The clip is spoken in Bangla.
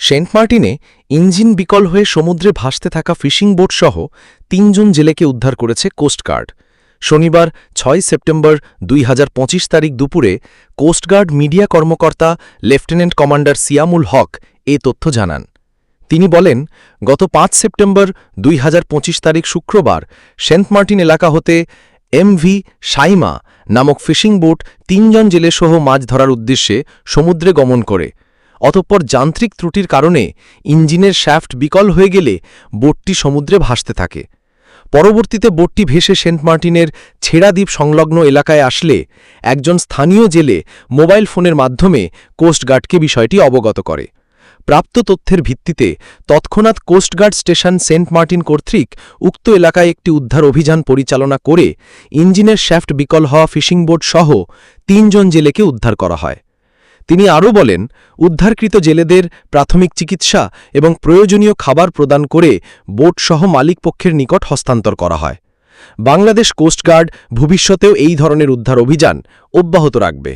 সেন্ট মার্টিনে ইঞ্জিন বিকল হয়ে সমুদ্রে ভাসতে থাকা ফিশিং বোটসহ তিনজন জেলেকে উদ্ধার করেছে কোস্টগার্ড শনিবার ছয় সেপ্টেম্বর দুই হাজার পঁচিশ তারিখ দুপুরে কোস্টগার্ড মিডিয়া কর্মকর্তা লেফটেন্যান্ট কমান্ডার সিয়ামুল হক এ তথ্য জানান। তিনি বলেন, গত পাঁচ সেপ্টেম্বর দুই হাজার পঁচিশ তারিখ শুক্রবার সেন্ট মার্টিন এলাকা হতে এমভি সাইমা নামক ফিশিং বোট তিনজন জেলেসহ মাছ ধরার উদ্দেশ্যে সমুদ্রে গমন করে। অতঃপর যান্ত্রিক ত্রুটির কারণে ইঞ্জিনের শ্যাফট বিকল হয়ে গেলে বোটটি সমুদ্রে ভাসতে থাকে। পরবর্তীতে বোটটি ভেসে সেন্ট মার্টিনের ছেড়া দ্বীপ সংলগ্ন এলাকায় আসলে একজন স্থানীয় জেলে মোবাইল ফোনের মাধ্যমে কোস্টগার্ডকে বিষয়টি অবগত করে। প্রাপ্ত তথ্যের ভিত্তিতে তৎক্ষণাৎ কোস্টগার্ড স্টেশন সেন্ট মার্টিন কর্তৃক উক্ত এলাকায় একটি উদ্ধার অভিযান পরিচালনা করে ইঞ্জিনের শ্যাফট বিকল হওয়া ফিশিং বোট সহ তিনজন জেলেকে উদ্ধার করা হয়। তিনি আরও বলেন, উদ্ধারকৃত জেলেদের প্রাথমিক চিকিৎসা এবং প্রয়োজনীয় খাবার প্রদান করে বোটসহ মালিকপক্ষের নিকট হস্তান্তর করা হয়। বাংলাদেশ কোস্টগার্ড ভবিষ্যতেও এই ধরনের উদ্ধার অভিযান অব্যাহত রাখবে।